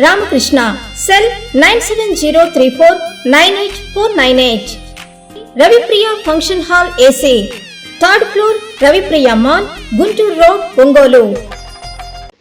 Ramakrishna cell nine seven zero three four nine eight four nine eight. Ravipriya function hall AC. Third floor Ravipriya mall Guntur road Ongole.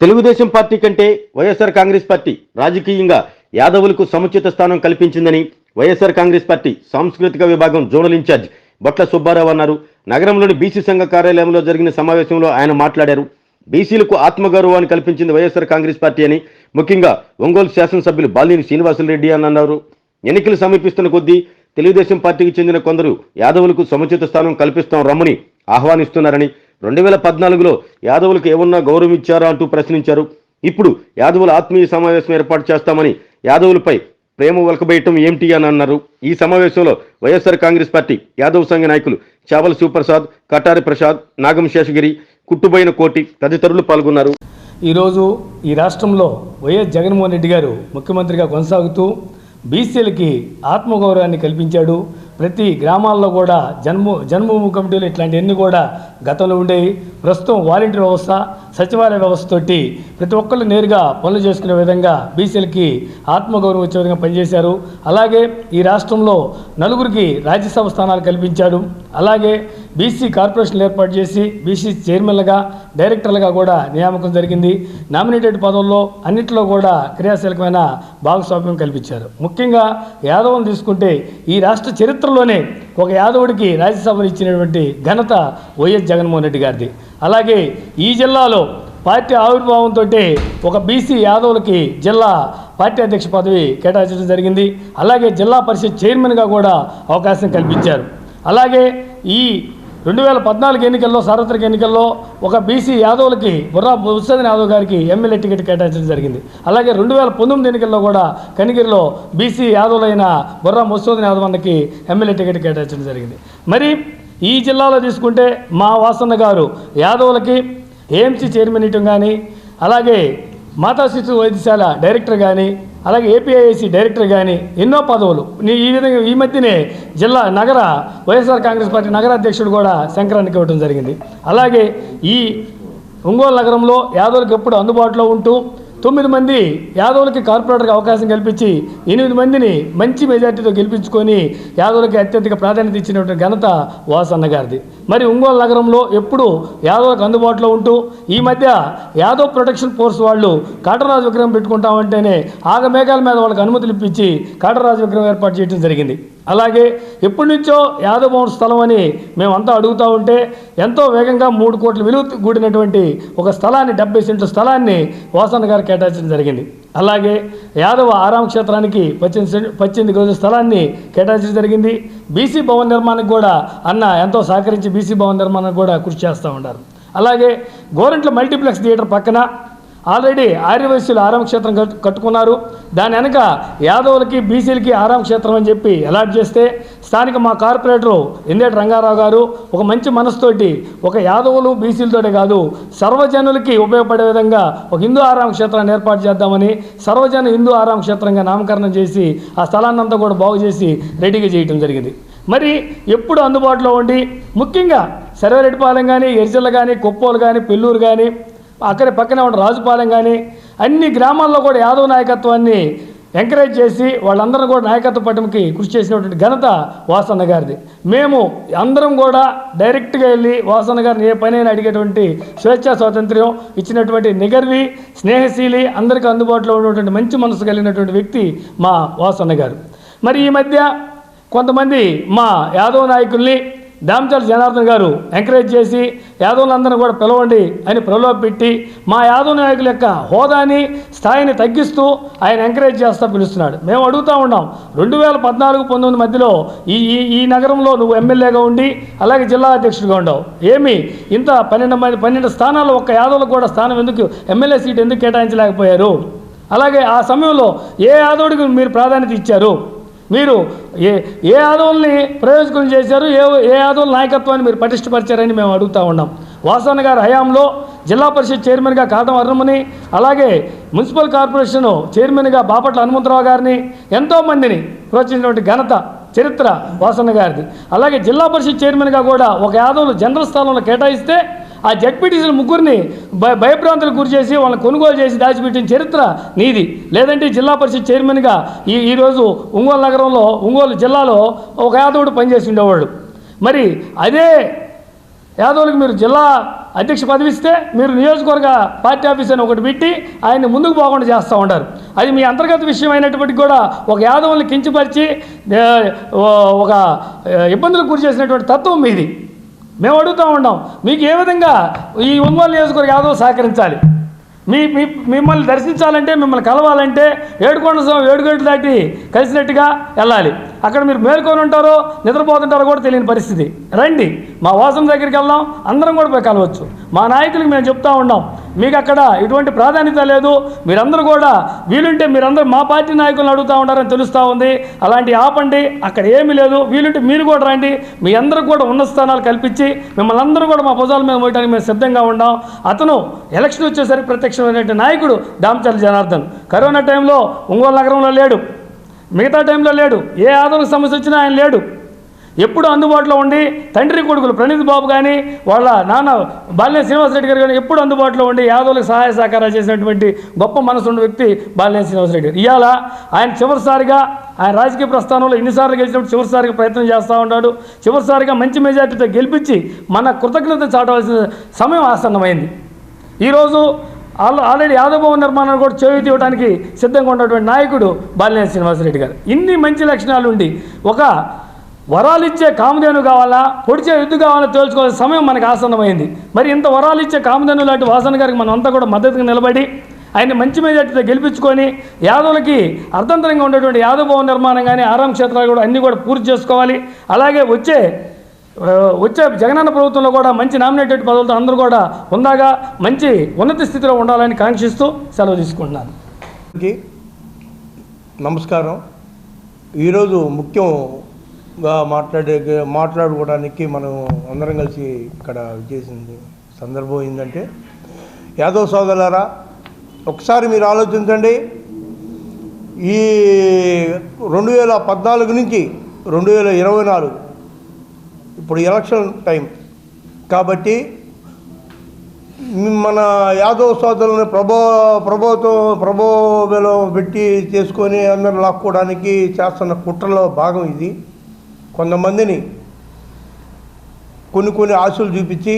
Telugu Desam party కంటే YSR Congress party రాజకీయంగా యాదవులకు సముచిత స్థానం కల్పించిందని YSR Congress party సాంస్కృతిక విభాగం zonal incharge బొట్ల సుబ్బారావు అన్నారు. నగరంలోని BC సంఘ కార్యాలయంలో జరిగిన సమావేశంలో ఆయన మాట్లాడారు. బీసీలకు ఆత్మగౌరవాన్ని కల్పించింది వైఎస్ఆర్ కాంగ్రెస్ పార్టీ అని ముఖ్యంగా ఒంగోలు శాసనసభ్యులు బాలినేని శ్రీనివాసులరెడ్డి అని అన్నారు. ఎన్నికలు సమీపిస్తున్న కొద్దీ తెలుగుదేశం పార్టీకి చెందిన కొందరు యాదవులకు సముచిత స్థానం కల్పిస్తాం రమ్మని ఆహ్వానిస్తున్నారని రెండు వేల పద్నాలుగులో యాదవులకు ఏమన్నా గౌరవం ఇచ్చారా అంటూ ప్రశ్నించారు. ఇప్పుడు యాదవుల ఆత్మీయ సమావేశం ఏర్పాటు చేస్తామని యాదవులపై ప్రేమ వలకబేయటం ఏమిటి అని అన్నారు. ఈ సమావేశంలో వైఎస్ఆర్ కాంగ్రెస్ పార్టీ యాదవ్ సంఘ నాయకులు చావల శివప్రసాద్ కటారి ప్రసాద్ నాగం శేషగిరి కుట్టుబోయిన కోటి తదితరులు పాల్గొన్నారు. ఈరోజు ఈ రాష్ట్రంలో వైఎస్ జగన్మోహన్ రెడ్డి గారు ముఖ్యమంత్రిగా కొనసాగుతూ బీసీలకి ఆత్మగౌరవాన్ని కల్పించాడు. ప్రతి గ్రామాల్లో కూడా జన్మ జన్మభూమి కమిటీలు ఇట్లాంటివన్నీ కూడా గతంలో ఉండేవి. ప్రస్తుతం వాలంటీర్ వ్యవస్థ సచివాలయ వ్యవస్థతోటి ప్రతి ఒక్కళ్ళు నేరుగా పనులు చేసుకునే విధంగా బీసీలకి ఆత్మగౌరవం వచ్చే విధంగా పనిచేశారు. అలాగే ఈ రాష్ట్రంలో నలుగురికి రాజ్యసభ స్థానాలు కల్పించాడు. అలాగే బీసీ కార్పొరేషన్లు ఏర్పాటు చేసి బీసీ చైర్మన్లుగా డైరెక్టర్లుగా కూడా నియామకం జరిగింది. నామినేటెడ్ పదవుల్లో అన్నింటిలో కూడా క్రియాశీలకమైన భాగస్వామ్యం కల్పించారు. ముఖ్యంగా యాదవ్ని తీసుకుంటే ఈ రాష్ట్ర చరిత్రలోనే ఒక యాదవుడికి రాజ్యసభను ఇచ్చినటువంటి ఘనత వైఎస్ జగన్మోహన్ రెడ్డి గారిది. అలాగే ఈ జిల్లాలో పార్టీ ఆవిర్భావంతో ఒక బీసీ యాదవులకి జిల్లా పార్టీ అధ్యక్ష పదవి కేటాయించడం జరిగింది. అలాగే జిల్లా పరిషత్ చైర్మన్గా కూడా అవకాశం కల్పించారు. అలాగే ఈ రెండు వేల పద్నాలుగు ఎన్నికల్లో సార్వత్రిక ఎన్నికల్లో ఒక బీసీ యాదవులకి బుర్రా బుస్సదన్ యాదవ్ గారికి ఎమ్మెల్యే టికెట్ కేటాయించడం జరిగింది. అలాగే రెండు వేల పంతొమ్మిది ఎన్నికల్లో కూడా కనిగిరిలో బీసీ యాదవులైన బుర్రా ముస్సోదన్ యాదవ్ అన్నకి ఎమ్మెల్యే టికెట్ కేటాయించడం జరిగింది. మరి ఈ జిల్లాలో తీసుకుంటే మా వాసన్న గారు యాదవులకి ఏఎంసీ చైర్మన్ ఇవ్వటం కానీ అలాగే మాతా శిశు వైద్యశాల డైరెక్టర్ కానీ అలాగే ఏపీఐఏసీ డైరెక్టర్ కానీ ఎన్నో పదవులు. నీ ఈ విధంగా ఈ మధ్యనే జిల్లా నగర వైఎస్ఆర్ కాంగ్రెస్ పార్టీ నగర అధ్యక్షుడు కూడా శంకరానికి ఇవ్వడం జరిగింది. అలాగే ఈ ఒంగోలు నగరంలో యాదవులకు ఎప్పుడు అందుబాటులో ఉంటూ తొమ్మిది మంది యాదవులకి కార్పొరేటర్కి అవకాశం కల్పించి ఎనిమిది మందిని మంచి మెజార్టీతో గెలిపించుకొని యాదవులకి అత్యధిక ప్రాధాన్యత ఇచ్చినటువంటి ఘనత వాసన్న గారిది మరి ఒంగోలు నగరంలో ఎప్పుడు యాదవులకు అందుబాటులో ఉంటూ ఈ మధ్య యాదవ్ ప్రొటెక్షన్ ఫోర్స్ వాళ్ళు కాటరాజు విగ్రహం పెట్టుకుంటామంటేనే ఆగమేఘాల మీద వాళ్ళకి అనుమతులు ఇప్పించి కాటరాజు విగ్రహం ఏర్పాటు చేయడం జరిగింది. అలాగే ఎప్పటి నుంచో యాదవభవన్ స్థలం అని మేమంతా అడుగుతూ ఉంటే ఎంతో వేగంగా మూడు కోట్ల విలువ కూడినటువంటి ఒక స్థలాన్ని డెబ్బై సెంట్ల స్థలాన్ని వాసన్న గారు కేటాయించడం జరిగింది. అలాగే యాదవ ఆరామ క్షేత్రానికి పద్దెనిమిది సెంట్ పద్దెనిమిది రోజుల స్థలాన్ని కేటాయించడం జరిగింది. బీసీ భవన్ నిర్మాణానికి కూడా అన్న ఎంతో సహకరించి బీసీ భవన్ నిర్మాణానికి కూడా కృషి చేస్తూ ఉన్నారు. అలాగే గోరంట్ల మల్టీప్లెక్స్ థియేటర్ పక్కన ఆల్రెడీ ఆర్యవైశ్యులు ఆరామ క్షేత్రం కట్టు- కట్టుకున్నారు. దాని వెనక యాదవులకి బీసీలకి ఆరామ క్షేత్రం అని చెప్పి అలాట్ చేస్తే స్థానిక మా కార్పొరేటరు ఇందేటి రంగారావు గారు ఒక మంచి మనసుతోటి ఒక యాదవులు బీసీలతోటే కాదు సర్వజనులకి ఉపయోగపడే విధంగా ఒక హిందూ ఆరామ క్షేత్రాన్ని ఏర్పాటు చేద్దామని సర్వజన హిందూ ఆరామ క్షేత్రంగా నామకరణం చేసి ఆ స్థలాన్ని అంతా కూడా బాగు చేసి రెడీగా చేయటం జరిగింది. మరి ఎప్పుడు అందుబాటులో ఉండి ముఖ్యంగా సర్వేరెడ్డిపాలెం కానీ ఎరిజల్ల కానీ కొప్పోలు కానీ పెళ్ళూరు కానీ అక్కడ పక్కనే ఉన్న రాజుపాలెం కానీ అన్ని గ్రామాల్లో కూడా యాదవ నాయకత్వాన్ని ఎంకరేజ్ చేసి వాళ్ళందరూ కూడా నాయకత్వ పటంకి కృషి చేసినటువంటి ఘనత వాసన్న గారిది. మేము అందరం కూడా డైరెక్ట్గా వెళ్ళి వాసన్న గారిని ఏ పనైనా అడిగేటువంటి స్వేచ్ఛా స్వాతంత్ర్యం ఇచ్చినటువంటి నిగర్వి స్నేహశీలి అందరికీ అందుబాటులో ఉన్నటువంటి మంచి మనసు కలిగినటువంటి వ్యక్తి మా వాసన్న గారు. మరి ఈ మధ్య కొంతమంది మా యాదవ నాయకుల్ని దామచల జనార్దన్ గారు ఎంకరేజ్ చేసి యాదవులందరినీ కూడా పిలవండి అని ప్రలోభ పెట్టి మా యాదవ్ నాయకుల యొక్క హోదాని స్థాయిని తగ్గిస్తూ ఆయన ఎంకరేజ్ చేస్తా పిలుస్తున్నాడు. మేము అడుగుతా ఉన్నాం రెండు వేల పద్నాలుగు పంతొమ్మిది మధ్యలో ఈ ఈ ఈ నగరంలో నువ్వు ఎమ్మెల్యేగా ఉండి అలాగే జిల్లా అధ్యక్షుడిగా ఉండవు. ఏమి? ఇంత పన్నెండు మంది పన్నెండు స్థానాల్లో ఒక్క యాదవులకు కూడా స్థానం ఎందుకు ఎమ్మెల్యే సీట్ ఎందుకు కేటాయించలేకపోయారు? అలాగే ఆ సమయంలో ఏ యాదవుడికి మీరు ప్రాధాన్యత ఇచ్చారు? మీరు ఏ ఏ యాదవుల్ని ప్రయోజకులు చేశారు ఏ ఏ యాదవుల నాయకత్వాన్ని మీరు పటిష్టపరిచారని మేము అడుగుతా ఉన్నాం. వాసన్న గారి హయాంలో జిల్లా పరిషత్ చైర్మన్గా కాటం అరుణముని అలాగే మున్సిపల్ కార్పొరేషన్ చైర్మన్గా బాపట్ల హనుమంతరావు గారిని ఎంతోమందిని ప్రోత్సహించినటువంటి ఘనత చరిత్ర వాసన్న గారిది. అలాగే జిల్లా పరిషత్ చైర్మన్గా కూడా ఒక యాదవులు జనరల్ స్థానంలో కేటాయిస్తే ఆ జడ్పీటీసీల ముగ్గురిని భయ భయభ్రాంతులకు గురి చేసి వాళ్ళని కొనుగోలు చేసి దాచిపెట్టిన చరిత్ర నీది. లేదంటే జిల్లా పరిషత్ చైర్మన్గా ఈ ఈరోజు ఒంగోలు నగరంలో ఒంగోలు జిల్లాలో ఒక యాదవుడు పనిచేసి ఉండేవాడు మరి అదే యాదవులకు మీరు జిల్లా అధ్యక్ష పదవిస్తే మీరు నియోజకవర్గ పార్టీ ఆఫీస్ అని ఒకటి పెట్టి ఆయన్ని ముందుకు పోకుండా చేస్తూ ఉంటారు అది మీ అంతర్గత విషయం అయినప్పటికీ కూడా ఒక యాదవుల్ని కించపరిచి ఒక ఇబ్బందులకు గురి చేసినటువంటి తత్వం మీది. మేము అడుగుతూ ఉన్నాం మీకు ఏ విధంగా ఈ ఒంగోలు నియోజకవర్గ యాదవ్ సహకరించాలి? మీ మీ మిమ్మల్ని దర్శించాలంటే మిమ్మల్ని కలవాలంటే ఏడుకొండ స్వామి ఏడుగంటలు దాటి కలిసినట్టుగా వెళ్ళాలి. అక్కడ మీరు మేల్కొని ఉంటారో నిద్రపోతుంటారో కూడా తెలియని పరిస్థితి. రండి. మా వాసం దగ్గరికి వెళ్దాం. అందరం కూడా పోయి కలవచ్చు. మా నాయకులకు మేము చెప్తా ఉన్నాం మీకు అక్కడ ఎటువంటి ప్రాధాన్యత లేదు. మీరందరూ కూడా వీలుంటే మీరందరూ మా పార్టీ నాయకులను అడుగుతూ ఉంటారని తెలుస్తూ ఉంది. అలాంటి ఆపండి అక్కడ ఏమీ లేదు. వీలుంటే మీరు కూడా రండి. మీ అందరికి కూడా ఉన్న స్థానాలు కల్పించి మిమ్మల్ని అందరూ కూడా మా భుజాల మీద పోయడానికి మేము సిద్ధంగా ఉన్నాం. అతను ఎలక్షన్ వచ్చేసరికి ప్రత్యక్షమైనటువంటి నాయకుడు దామచల్ జనార్దన్. కరోనా టైంలో ఒంగోలు నగరంలో లేడు. మిగతా టైంలో లేడు. ఏ ఆదరణ సమస్య వచ్చినా ఆయన లేడు. ఎప్పుడు అందుబాటులో ఉండి తండ్రి కొడుకులు ప్రణీత్ బాబు కానీ వాళ్ళ నాన్న బాలినేని శ్రీనివాసరెడ్డి గారు కానీ ఎప్పుడు అందుబాటులో ఉండి యాదవులకు సహాయ సహకారాలు చేసినటువంటి గొప్ప మనసున్న వ్యక్తి బాలినేని శ్రీనివాసరెడ్డి గారు. ఇవాళ ఆయన చివరిసారిగా ఆయన రాజకీయ ప్రస్థానంలో ఎన్నిసార్లు గెలిచినప్పుడు చివరిసారిగా ప్రయత్నం చేస్తూ ఉన్నాడు. చివరిసారిగా మంచి మెజార్టీతో గెలిపించి మన కృతజ్ఞత చాటవలసిన సమయం ఆసన్నమైంది. ఈరోజు ఆల్ ఆల్రెడీ యాదవ్ భవన్ నిర్మాణాన్ని కూడా చేయూతి ఇవ్వడానికి సిద్ధంగా ఉన్నటువంటి నాయకుడు బాలినేని శ్రీనివాసరెడ్డి గారు. ఇన్ని మంచి లక్షణాలు ఉండి ఒక వరాలు ఇచ్చే కామధేను కావాలా? పొడిచే ఎద్దు కావాలా? తేల్చుకోవాల్సిన సమయం మనకు ఆసన్నమైంది. మరి ఇంత వరాలు ఇచ్చే కామధేను లాంటి వాసన గారికి మనం అంతా కూడా మద్దతుగా నిలబడి ఆయన మంచి మెజార్టీతో గెలిపించుకొని యాదవులకి అర్థంతరంగా ఉండేటువంటి యాదవ భవన నిర్మాణం కానీ ఆరాం క్షేత్రాలు కూడా అన్నీ కూడా పూర్తి చేసుకోవాలి. అలాగే వచ్చే వచ్చే జగనన్న ప్రభుత్వంలో కూడా మంచి నామినేటెడ్ పదవులతో అందరూ కూడా ఉందాగా మంచి ఉన్నత స్థితిలో ఉండాలని కాంక్షిస్తూ సెలవు తీసుకుంటున్నాను. నమస్కారం. ఈరోజు ముఖ్యం మాట్లాడే మాట్లాడుకోవడానికి మనం అందరం కలిసి ఇక్కడ చేసింది సందర్భం ఏంటంటే యాదవ్ సోదరులారా ఒకసారి మీరు ఆలోచించండి. ఈ రెండు వేల పద్నాలుగు నుంచి రెండు వేల ఇరవై నాలుగు ఇప్పుడు ఎలక్షన్ టైం. కాబట్టి మన యాదవ్ సోదరులను ప్రభో ప్రభుత్వం ప్రభోబలం పెట్టి చేసుకొని అందరిని లాక్కోవడానికి చేస్తున్న కుట్రలో భాగం ఇది. కొంతమందిని కొన్ని కొన్ని ఆశలు చూపించి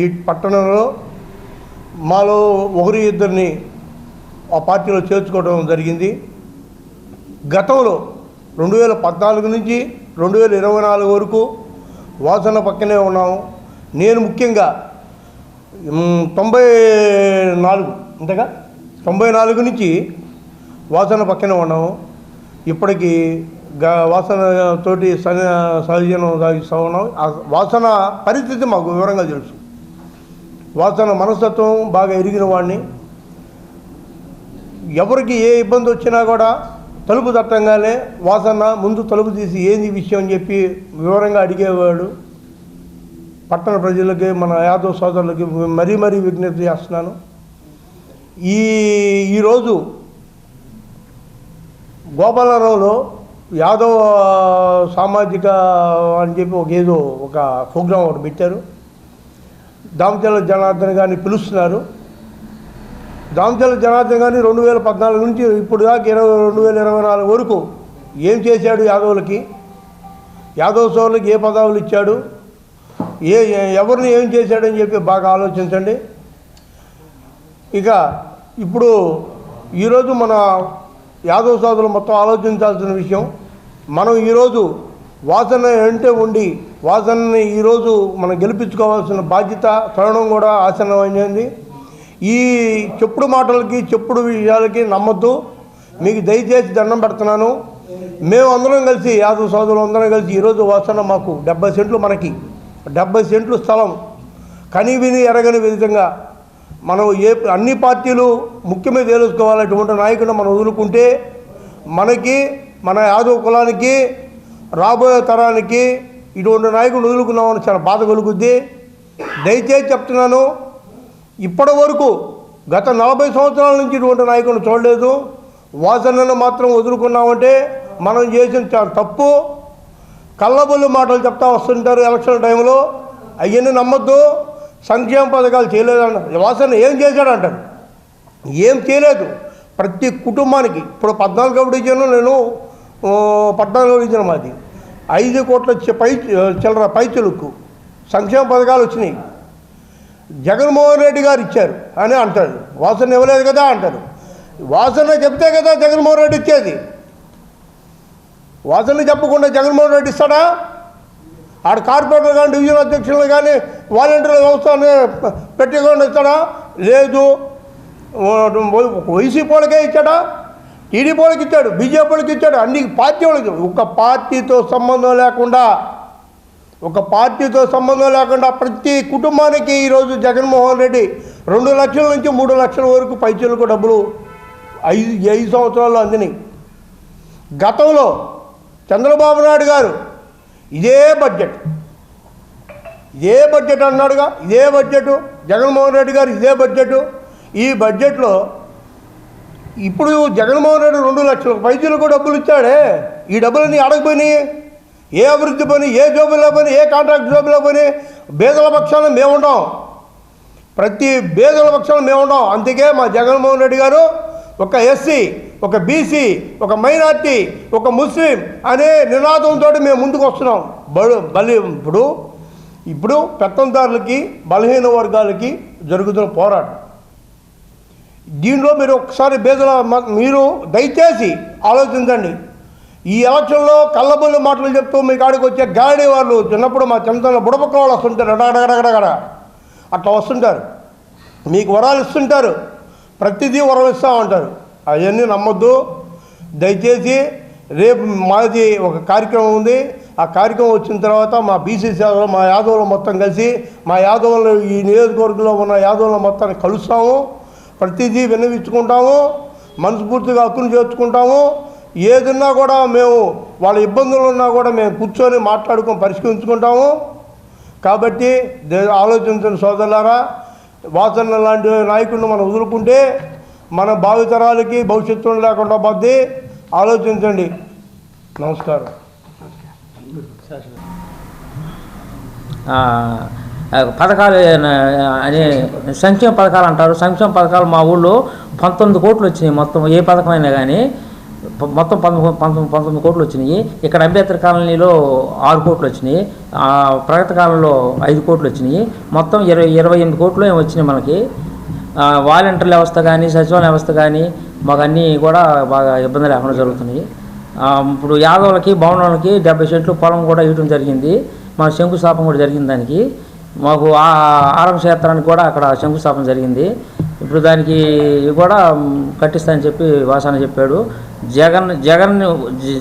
ఈ పట్టణంలో మాలో ఒకరి ఇద్దరిని ఆ పార్టీలో చేర్చుకోవడం జరిగింది. గతంలో రెండు వేల పద్నాలుగు నుంచి రెండు వేల ఇరవై నాలుగు వరకు వాసన పక్కనే ఉన్నాము. నేను ముఖ్యంగా తొంభై నాలుగు అంతేగా? తొంభై నాలుగు నుంచి వాసన పక్కనే ఉన్నాము. ఇప్పటికీ వాసన తోటి సన సహజనం సాగిస్తూ ఉన్నాం. ఆ వాసన పరిస్థితి మాకు వివరంగా తెలుసు. వాసన మనస్తత్వం బాగా ఎరిగిన వాడిని. ఎవరికి ఏ ఇబ్బంది వచ్చినా కూడా తలుపు తట్టంగానే వాసన ముందు తలుపు తీసి ఏంది విషయం అని చెప్పి వివరంగా అడిగేవాడు. పట్టణ ప్రజలకి మన యాదవ్ సోదరులకి మరీ మరీ విజ్ఞప్తి చేస్తున్నాను. ఈ ఈరోజు గోపాలరావులో యాదవ్ సామాజిక అని చెప్పి ఒక ఏదో ఒక ప్రోగ్రాం ఒకటి పెట్టారు. దామచల జనార్దన్ గారిని పిలుస్తున్నారు. దామచల జనార్దన్ గారిని రెండు వేల పద్నాలుగు నుంచి ఇప్పుడు దాకా ఇరవై రెండు వేల ఇరవై నాలుగు వరకు ఏం చేశాడు యాదవులకి? యాదవ్ సోదరులకి ఏ పదవులు ఇచ్చాడు? ఏ ఏ- ఎవరిని ఏం చేశాడని చెప్పి బాగా ఆలోచించండి. ఇక ఇప్పుడు ఈరోజు మన యాదవ్ సోదరులు మొత్తం ఆలోచించాల్సిన విషయం మనం ఈరోజు వాసన అంటే ఉండి వాసనని ఈరోజు మనం గెలిపించుకోవాల్సిన బాధ్యత తరుణం కూడా ఆసనమైంది ఈ చెప్పుడు మాటలకి చెప్పుడు విషయాలకి నమ్మద్దు. మీకు దయచేసి దండం పెడుతున్నాను. మేము అందరం కలిసి యాదవ్ సోదరులు అందరం కలిసి ఈరోజు వాసన మాకు డెబ్బై సెంట్లు మనకి డెబ్బై సెంట్లు స్థలం. కని విని ఎరగని విధంగా మనం ఏ అన్ని పార్టీలు ముఖ్యమే తెలుసుకోవాలి అటువంటి నాయకుడు మనం వదులుకుంటే మనకి మన యాదవ కులానికి రాబోయే తరానికి ఇటువంటి నాయకుడు వదులుకున్నామని చాలా బాధ కలుగుద్ది. దయచేసి చెప్తున్నాను ఇప్పటి వరకు గత నలభై సంవత్సరాల నుంచి ఇటువంటి నాయకుడిని చూడలేదు. వాసనను మాత్రం వదులుకున్నామంటే మనం చేసిన చాలా తప్పు. కళ్ళబొల్లు మాటలు చెప్తా వస్తుంటారు ఎలక్షన్ టైంలో. అవన్నీ నమ్మొద్దు. సంక్షేమ పథకాలు చేయలేదంటారు వాసన ఏం చేశాడంటారు ఏం చేయలేదు. ప్రతి కుటుంబానికి ఇప్పుడు పద్నాలుగో డివిజన్ నేను పద్నాలుగో డివిజన్ మాది ఐదు కోట్ల పై చిల్లర పైచలుక్కు సంక్షేమ పథకాలు వచ్చినాయి జగన్మోహన్ రెడ్డి గారు ఇచ్చారు అని అంటాడు వాసన ఇవ్వలేదు కదా అంటారు వాసన చెప్తే కదా జగన్మోహన్ రెడ్డి ఇచ్చేది వాసన చెప్పకుండా జగన్మోహన్ రెడ్డి ఇస్తాడా ఆడ కార్పొరేటర్ కానీ డివిజన్ అధ్యక్షులు కానీ వాలంటీర్ల వ్యవస్థ పెట్టుకుండా ఇస్తాడా లేదు వైసీపీ వాళ్ళకే ఇచ్చాడా ఈడీ వాళ్ళకి ఇచ్చాడు బీజేపీలకు ఇచ్చాడు అన్ని పార్టీ వాళ్ళకి. ఒక పార్టీతో సంబంధం లేకుండా ఒక పార్టీతో సంబంధం లేకుండా ప్రతి కుటుంబానికి ఈరోజు జగన్మోహన్ రెడ్డి రెండు లక్షల నుంచి మూడు లక్షల వరకు పైచలకు డబ్బులు ఐదు ఐదు సంవత్సరాల్లో అందినాయి. గతంలో చంద్రబాబు నాయుడు గారు ఇదే బడ్జెట్. ఇదే బడ్జెట్ అన్నాడుగా ఇదే బడ్జెట్. జగన్మోహన్ రెడ్డి గారు ఇదే బడ్జెట్. ఈ బడ్జెట్లో ఇప్పుడు జగన్మోహన్ రెడ్డి రెండు లక్షల వైద్యులకు డబ్బులు ఇచ్చాడే. ఈ డబ్బులన్నీ అడగపోయినాయి ఏ అభివృద్ధి పని ఏ జాబులో పని ఏ కాంట్రాక్ట్ జాబులో పని పేదల పక్షాన మేము ప్రతి పేదల పక్షాన మేము అందుకే మా జగన్మోహన్ రెడ్డి గారు ఒక ఎస్సీ ఒక బీసీ ఒక మైనార్టీ ఒక ముస్లిం అనే నినాదంతో మేము ముందుకు వస్తున్నాం. బడు బలి ఇప్పుడు ఇప్పుడు పెత్తందారులకి బలహీన వర్గాలకి జరుగుతున్న పోరాటం. దీనిలో మీరు ఒకసారి బేదల మీరు దయచేసి ఆలోచించండి. ఈ ఎలక్షన్లో కళ్ళబొల్లి మాటలు చెప్తూ మీ కాడికి వచ్చే గాడి వాళ్ళు చిన్నప్పుడు మా చిన్నతనంలో బుడపక్క వాళ్ళు వస్తుంటారు. అడగడగడగడ అట్లా వస్తుంటారు. మీకు వరాలు ఇస్తుంటారు. ప్రతిదీ వరం ఇస్తామంటారు అవన్నీ నమ్మొద్దు. దయచేసి రేపు మాది ఒక కార్యక్రమం ఉంది. ఆ కార్యక్రమం వచ్చిన తర్వాత మా బీసీ సేవలు మా యాదవులు మొత్తం కలిసి మా యాదవులు ఈ నియోజకవర్గంలో ఉన్న యాదవుల మొత్తాన్ని కలుస్తాము. ప్రతిదీ విన్నవించుకుంటాము మనస్ఫూర్తిగా హక్కును చేర్చుకుంటాము. ఏదున్నా కూడా మేము వాళ్ళ ఇబ్బందులు ఉన్నా కూడా మేము కూర్చొని మాట్లాడుకొని పరిష్కరించుకుంటాము. కాబట్టి ఆలోచించిన సోదరులారా వాసన లాంటి నాయకుడిని మనం వదులుకుంటే మన భావితరాలకి భవిష్యత్తు లేకుండా పోద్ది. ఆలోచించండి. నమస్కారం. పథకాలు అనే సంక్షేమ పథకాలు అంటారు. సంక్షేమ పథకాలు మా ఊళ్ళో పంతొమ్మిది కోట్లు వచ్చినాయి మొత్తం. ఏ పథకమైనా కానీ మొత్తం పంతొమ్మిది పంతొమ్మిది పంతొమ్మిది కోట్లు వచ్చినాయి. ఇక్కడ అంబేద్కర్ కాలనీలో ఆరు కోట్లు వచ్చినాయి. ప్రగత ప్రగతి కాలంలో ఐదు కోట్లు వచ్చినాయి. మొత్తం ఇరవై ఇరవై ఎనిమిది కోట్లు వచ్చినాయి మనకి. వాలంటీర్ల వ్యవస్థ కానీ సచివాలయ వ్యవస్థ కానీ మాకు అన్నీ కూడా బాగా ఇబ్బంది లేకుండా జరుగుతున్నాయి. ఇప్పుడు యాదవులకి భవనాలకి డెబ్బై సెంట్లు పొలం కూడా ఇవ్వడం జరిగింది. మా శంకుస్థాపన కూడా జరిగింది దానికి. మాకు ఆ ఆరం క్షేత్రానికి కూడా అక్కడ శంకుస్థాపన జరిగింది. ఇప్పుడు దానికి కూడా మ్, కట్టిస్తానని చెప్పి వాసాన చెప్పాడు. జగన్ జగన్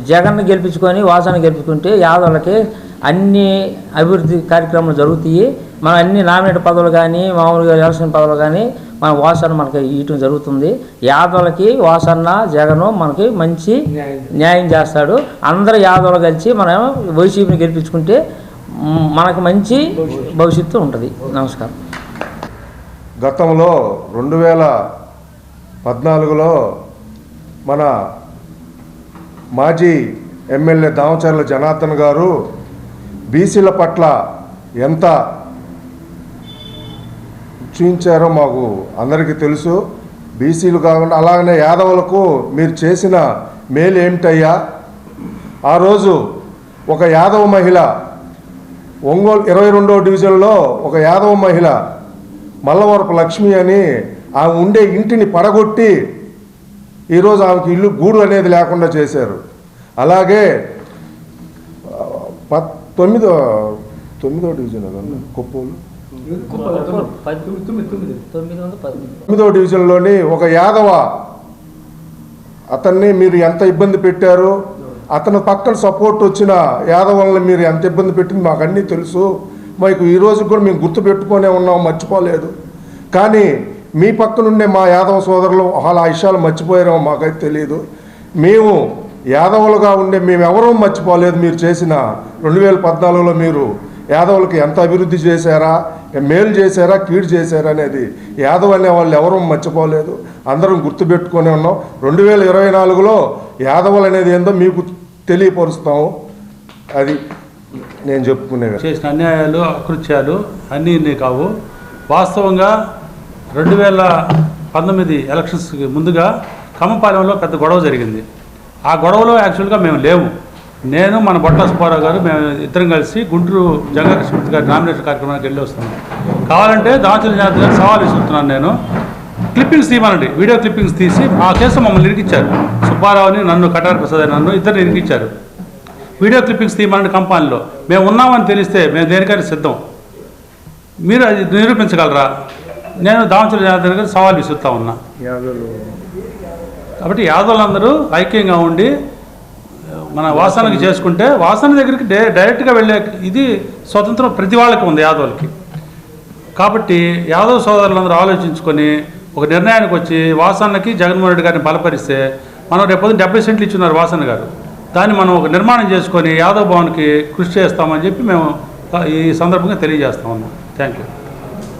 జగన్ గెలిపించుకొని వాసాన్ని గెలిపించుకుంటే యాదవులకి అన్ని అభివృద్ధి కార్యక్రమాలు జరుగుతాయి. మన అన్ని నామినేట్ పదవులు కానీ మామూలుగా ఎలక్షన్ పదవులు కానీ మన వాసన మనకి ఇవ్వటం జరుగుతుంది. యాదవులకి వాసన్న జగను మనకి మంచి న్యాయం చేస్తాడు. అందరు యాదవులు కలిసి మనం వైసీపీని గెలిపించుకుంటే మనకు మంచి భవిష్యత్తు ఉంటుంది. నమస్కారం. గతంలో రెండు వేల పద్నాలుగులో మన మాజీ ఎమ్మెల్యే దామచర్ల జనార్దన్ గారు బీసీల పట్ల ఎంత చూపించారో మాకు అందరికీ తెలుసు. బీసీలు కాకుండా అలాగనే యాదవులకు మీరు చేసిన మేలు ఏమిటయ్యా? ఆ రోజు ఒక యాదవ మహిళ ఒంగోలు ఇరవై రెండవ డివిజన్లో ఒక యాదవ మహిళ మల్లవరపు లక్ష్మి అని ఆమె ఉండే ఇంటిని పడగొట్టి ఈరోజు ఆమెకి ఇల్లు గూడు అనేది లేకుండా చేశారు. అలాగే ప తొమ్మిదో తొమ్మిదో డివిజన్ అదన్న కొప్పోలు? తొమ్మిదో డివిజన్లోని ఒక యాదవ అతన్ని మీరు ఎంత ఇబ్బంది పెట్టారు? అతను పక్కన సపోర్ట్ వచ్చిన యాదవులను మీరు ఎంత ఇబ్బంది పెట్టింది మాకు అన్నీ తెలుసు. మాకు ఈ రోజు కూడా మేము గుర్తు పెట్టుకునే ఉన్నాం మర్చిపోలేదు. కానీ మీ పక్కనుండే మా యాదవ సోదరులు వాళ్ళ విషయాలు మర్చిపోయారో మాకైతే తెలియదు మేము యాదవులుగా ఉండే మేము ఎవరూ మర్చిపోలేదు. మీరు చేసిన రెండు వేల పద్నాలుగులో మీరు యాదవులకు ఎంత అభివృద్ధి చేశారా మేలు చేశారా కీడు చేశారా అనేది యాదవ్ అనే వాళ్ళు ఎవరూ మర్చిపోలేదు. అందరం గుర్తుపెట్టుకొని ఉన్నాం. రెండు వేల ఇరవై నాలుగులో యాదవులు అనేది ఏందో మీకు తెలియపరుస్తాం అది నేను చెప్పుకునేది చేసిన అన్యాయాలు అకృత్యాలు అన్నీ ఇన్ని కావు. వాస్తవంగా రెండు వేల పంతొమ్మిది ఎలక్షన్స్కి ముందుగా కమ్మపాలెంలో పెద్ద గొడవ జరిగింది. ఆ గొడవలో యాక్చువల్గా మేము లేము. నేను మన బొట్ల సుబ్బారావు గారు మేము ఇద్దరం కలిసి గుంటూరు జంగాకృష్ణమూర్తి గారి నామినేషన్ కార్యక్రమానికి వెళ్ళి వస్తున్నాం. కావాలంటే దాచుల జాతర గారు సవాల్ ఇస్తున్నాను నేను. క్లిప్పింగ్స్ తీయమనండి. వీడియో క్లిప్పింగ్స్ తీసి ఆ కేసు మమ్మల్ని ఇరికిచ్చారు. సుబ్బారావుని నన్ను కటార్ ప్రసాద్ అని నన్ను ఇద్దరిని ఇరికిచ్చారు వీడియో క్లిప్పింగ్స్ తీయమని కంపెనీలో. మేము ఉన్నామని తెలిస్తే మేము దేనికైనా సిద్ధం. మీరు అది నిరూపించగలరా? నేను దామచల జాతర గారు సవాల్ విసురుతా ఉన్నా. కాబట్టి యాదవులందరూ ఐక్యంగా ఉండి మన వాసనకి చేసుకుంటే వాసన దగ్గరికి డే డైరెక్ట్గా వెళ్ళే ఇది స్వతంత్రం ప్రతి వాళ్ళకి ఉంది యాదవులకి. కాబట్టి యాదవ్ సోదరులందరూ ఆలోచించుకొని ఒక నిర్ణయానికి వచ్చి వాసన్నకి జగన్మోహన్ రెడ్డి గారిని బలపరిస్తే మనం రేపు డెబ్బై సెంట్లు ఇచ్చున్నారు వాసన గారు. దాన్ని మనం ఒక నిర్మాణం చేసుకొని యాదవ్ భవన్కి కృషి చేస్తామని చెప్పి మేము ఈ సందర్భంగా తెలియజేస్తా ఉన్నాం. Thank you.